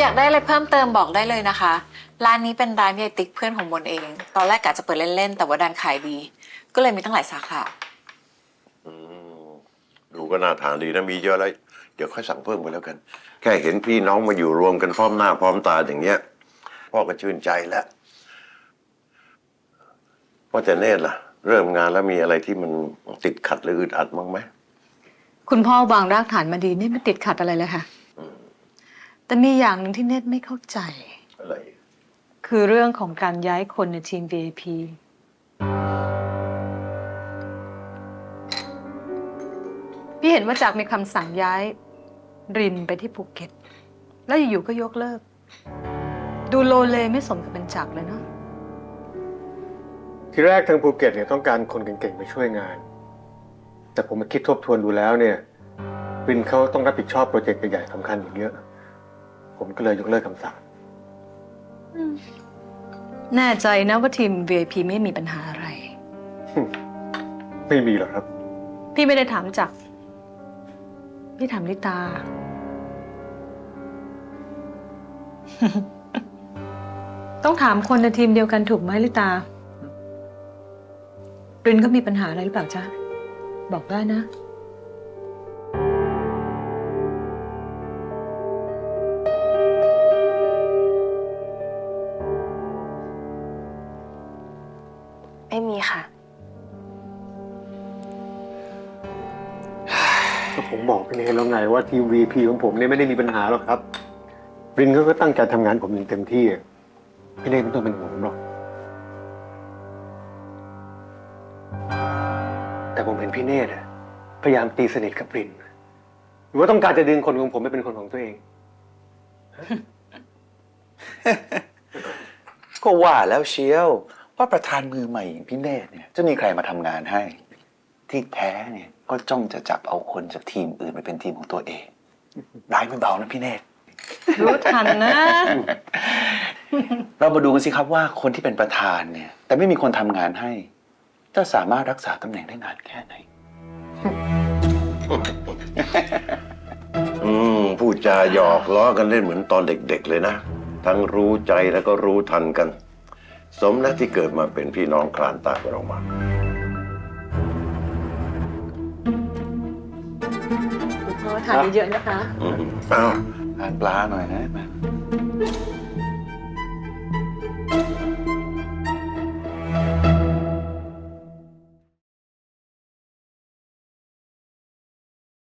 อยากได้อะไรเพิ่มเติมบอกได้เลยนะคะ ร้านนี้เป็นร้านยายติ๊กเพื่อนของมนเอง ตอนแรกกะจะเปิดเล่นๆ แต่ว่าดันขายดี ก็เลยมีตั้งหลายสาขา อืมดูก็น่าทานดีนะมีเยอะแล้วเดี๋ยวค่อยสั่งเพิ่มไปแล้วกัน แค่เห็นพี่น้องมาอยู่รวมกันพร้อมหน้าพร้อมตาอย่างเงี้ย พ่อก็ชื่นใจแล้วว่าแต่เนตรล่ะ เริ่มงานแล้วมีอะไรที่มันติดขัดหรืออึดอัดบ้างไหม คุณพ่อวางรากฐานมาดีนี่ไม่ติดขัดอะไรเลยค่ะ แต่มีอย่างหนึ่งที่เนตไม่เข้าใจ อะไรคือเรื่องของการย้ายคนในทีม VIP พี่เห็นว่าจากมีคำสั่งย้าย รินไปที่ภูเก็ต แล้วอยู่ๆก็ยกเลิก ดูโลเลไม่สมกับเป็นจักรเลยเนาะทีแรกทางภูเก็ตเนี่ยต้องการคนเก่งๆไปช่วยงาน แต่ผมมาคิดทบทวนดูแล้วเนี่ยวินเขาต้องรับผิดชอบโปรเจกต์ใหญ่ๆสำคัญอีกเยอะ ผมก็เลยยกเลิกคำสั่ง แน่ใจนะว่าทีม VIP ไม่มีปัญหาอะไร ไม่มีหรอกครับ พี่ไม่ได้ถามจักรพี่ถามลิตา ต้องถามคนในทีมเดียวกันถูกไหมลิตารินก็มีปัญหาอะไรหรือเปล่าจ๊ะ บอกได้นะ ไม่มีค่ะ ก็ผมบอกไปเลยแล้วไงว่าทีม VP ของผมเนี่ยไม่ได้มีปัญหาหรอกครับรินเขาก็ตั้งใจทำงานผมอย่างเต็มที่อะพี่เน่ไม่ต้องเป็นห่วงผมหรอก แต่ผมเห็นพี่เนตรอะพยายามตีสนิทกับริน หรือว่าต้องการจะดึงคนของผมไปเป็นคนของตัวเอง ก็ว่าแล้วเชียว ว่าประธานมือใหม่อย่างพี่เนตรเนี่ยจะมีใครมาทำงานให้ ที่แท้เนี่ยก็จ้องจะจับเอาคนจากทีมอื่นไปเป็นทีมของตัวเองร้ายไม่เบานะพี่เนตรรู้ทันนะ เรามาดูกันสิครับว่าคนที่เป็นประธานเนี่ย แต่ไม่มีคนทำงานให้ จะสามารถรักษาตำแหน่งได้นานแค่ไหน อืมพูดจาหยอกล้อกันเล่นเหมือนตอนเด็ก ๆ เลยนะ ทั้งรู้ใจแล้วก็รู้ทันกัน สมแล้วที่เกิดมาเป็นพี่น้องคลานตามกันออกมา คุณพ่อทานเยอะๆนะคะ อืมอ้าวทานปลาหน่อยนะ